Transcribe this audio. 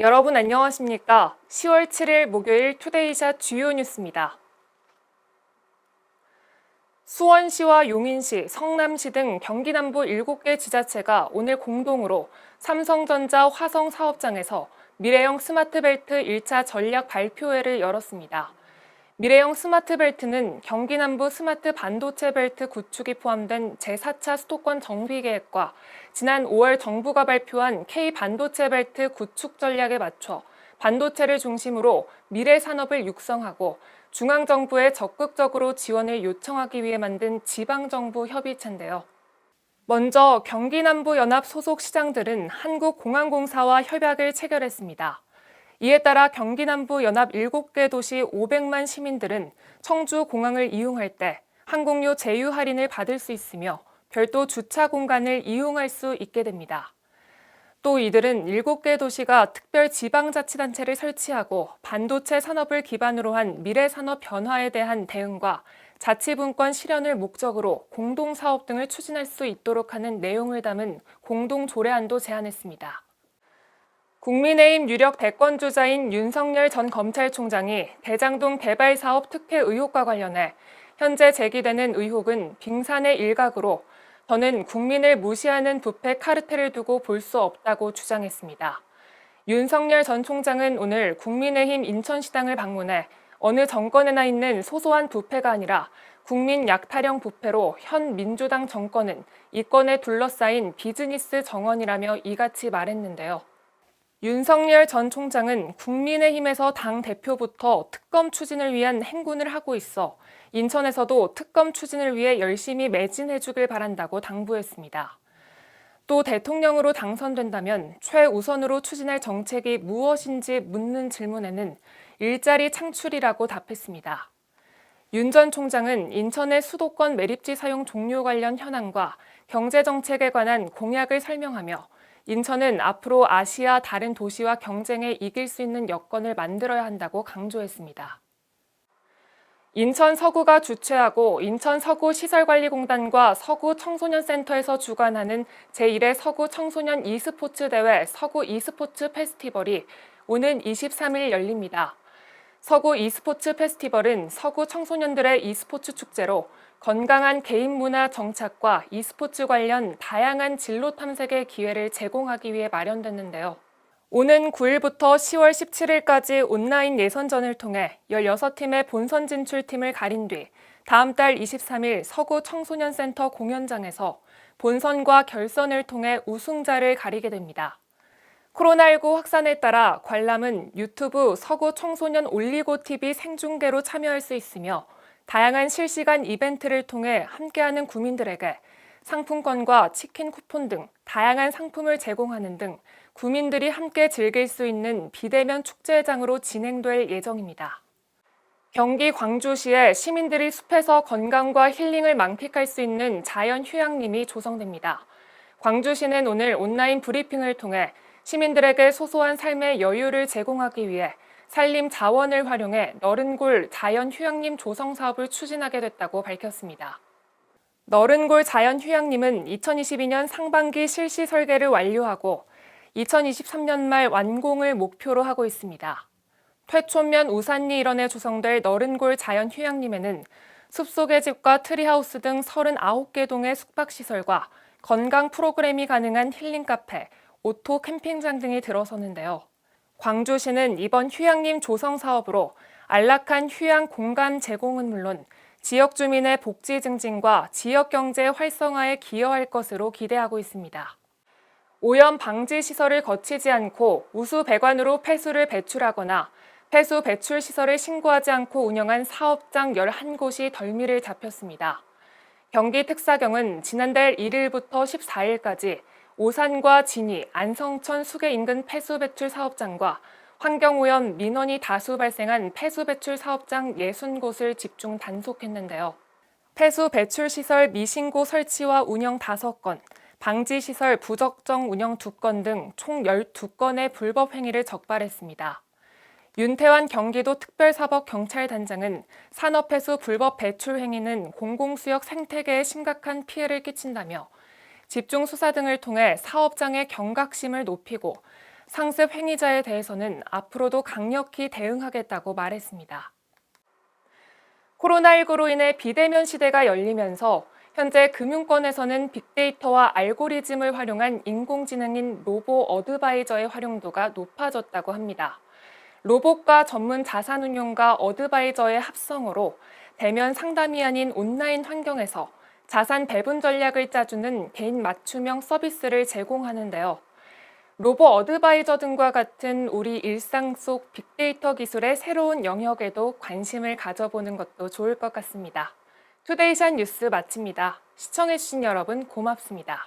여러분 안녕하십니까? 10월 7일 목요일 투데이샷 주요 뉴스입니다. 수원시와 용인시, 성남시 등 경기 남부 7개 지자체가 오늘 공동으로 삼성전자 화성 사업장에서 미래형 스마트벨트 1차 전략 발표회를 열었습니다. 미래형 스마트 벨트는 경기 남부 스마트 반도체 벨트 구축이 포함된 제4차 수도권 정비 계획과 지난 5월 정부가 발표한 K 반도체 벨트 구축 전략에 맞춰 반도체를 중심으로 미래 산업을 육성하고 중앙 정부에 적극적으로 지원을 요청하기 위해 만든 지방 정부 협의체인데요. 먼저 경기 남부 연합 소속 시장들은 한국공항공사와 협약을 체결했습니다. 이에 따라 경기 남부 연합 7개 도시 500만 시민들은 청주 공항을 이용할 때 항공료 제휴 할인을 받을 수 있으며 별도 주차 공간을 이용할 수 있게 됩니다. 또 이들은 7개 도시가 특별 지방자치단체를 설치하고 반도체 산업을 기반으로 한 미래 산업 변화에 대한 대응과 자치분권 실현을 목적으로 공동사업 등을 추진할 수 있도록 하는 내용을 담은 공동조례안도 제안했습니다. 국민의힘 유력 대권주자인 윤석열 전 검찰총장이 대장동 개발 사업 특혜 의혹과 관련해 현재 제기되는 의혹은 빙산의 일각으로 저는 국민을 무시하는 부패 카르텔을 두고 볼 수 없다고 주장했습니다. 윤석열 전 총장은 오늘 국민의힘 인천시당을 방문해 어느 정권에나 있는 소소한 부패가 아니라 국민 약타령 부패로 현 민주당 정권은 이권에 둘러싸인 비즈니스 정원이라며 이같이 말했는데요. 윤석열 전 총장은 국민의힘에서 당 대표부터 특검 추진을 위한 행군을 하고 있어 인천에서도 특검 추진을 위해 열심히 매진해주길 바란다고 당부했습니다. 또 대통령으로 당선된다면 최우선으로 추진할 정책이 무엇인지 묻는 질문에는 일자리 창출이라고 답했습니다. 윤 전 총장은 인천의 수도권 매립지 사용 종료 관련 현황과 경제정책에 관한 공약을 설명하며 인천은 앞으로 아시아 다른 도시와 경쟁에 이길 수 있는 여건을 만들어야 한다고 강조했습니다. 인천 서구가 주최하고 인천 서구 시설관리공단과 서구 청소년센터에서 주관하는 제1회 서구 청소년 e스포츠 대회 서구 e스포츠 페스티벌이 오는 23일 열립니다. 서구 e스포츠 페스티벌은 서구 청소년들의 e스포츠 축제로 건강한 개인 문화 정착과 e스포츠 관련 다양한 진로 탐색의 기회를 제공하기 위해 마련됐는데요. 오는 9일부터 10월 17일까지 온라인 예선전을 통해 16팀의 본선 진출팀을 가린 뒤 다음 달 23일 서구 청소년센터 공연장에서 본선과 결선을 통해 우승자를 가리게 됩니다. 코로나19 확산에 따라 관람은 유튜브 서구 청소년 올리고 TV 생중계로 참여할 수 있으며 다양한 실시간 이벤트를 통해 함께하는 구민들에게 상품권과 치킨 쿠폰 등 다양한 상품을 제공하는 등 구민들이 함께 즐길 수 있는 비대면 축제장으로 진행될 예정입니다. 경기 광주시에 시민들이 숲에서 건강과 힐링을 만끽할 수 있는 자연 휴양림이 조성됩니다. 광주시는 오늘 온라인 브리핑을 통해 시민들에게 소소한 삶의 여유를 제공하기 위해 산림 자원을 활용해 너른골 자연 휴양림 조성 사업을 추진하게 됐다고 밝혔습니다. 너른골 자연 휴양림은 2022년 상반기 실시 설계를 완료하고 2023년 말 완공을 목표로 하고 있습니다. 퇴촌면 우산리 일원에 조성될 너른골 자연 휴양림에는 숲속의 집과 트리하우스 등 39개 동의 숙박시설과 건강 프로그램이 가능한 힐링 카페, 오토 캠핑장 등이 들어서는데요. 광주시는 이번 휴양림 조성 사업으로 안락한 휴양 공간 제공은 물론 지역 주민의 복지 증진과 지역 경제 활성화에 기여할 것으로 기대하고 있습니다. 오염 방지 시설을 거치지 않고 우수 배관으로 폐수를 배출하거나 폐수 배출 시설을 신고하지 않고 운영한 사업장 11곳이 덜미를 잡혔습니다. 경기 특사경은 지난달 1일부터 14일까지 오산과 진위, 안성천 수계 인근 폐수 배출 사업장과 환경오염 민원이 다수 발생한 폐수 배출 사업장 60곳을 집중 단속했는데요. 폐수 배출 시설 미신고 설치와 운영 5건, 방지 시설 부적정 운영 2건 등 총 12건의 불법 행위를 적발했습니다. 윤태환 경기도 특별사법경찰단장은 산업폐수 불법 배출 행위는 공공수역 생태계에 심각한 피해를 끼친다며 집중 수사 등을 통해 사업장의 경각심을 높이고 상습 행위자에 대해서는 앞으로도 강력히 대응하겠다고 말했습니다. 코로나19로 인해 비대면 시대가 열리면서 현재 금융권에서는 빅데이터와 알고리즘을 활용한 인공지능인 로보 어드바이저의 활용도가 높아졌다고 합니다. 로봇과 전문 자산운용가 어드바이저의 합성으로 대면 상담이 아닌 온라인 환경에서 자산 배분 전략을 짜주는 개인 맞춤형 서비스를 제공하는데요. 로보 어드바이저 등과 같은 우리 일상 속 빅데이터 기술의 새로운 영역에도 관심을 가져보는 것도 좋을 것 같습니다. 투데이션 뉴스 마칩니다. 시청해주신 여러분 고맙습니다.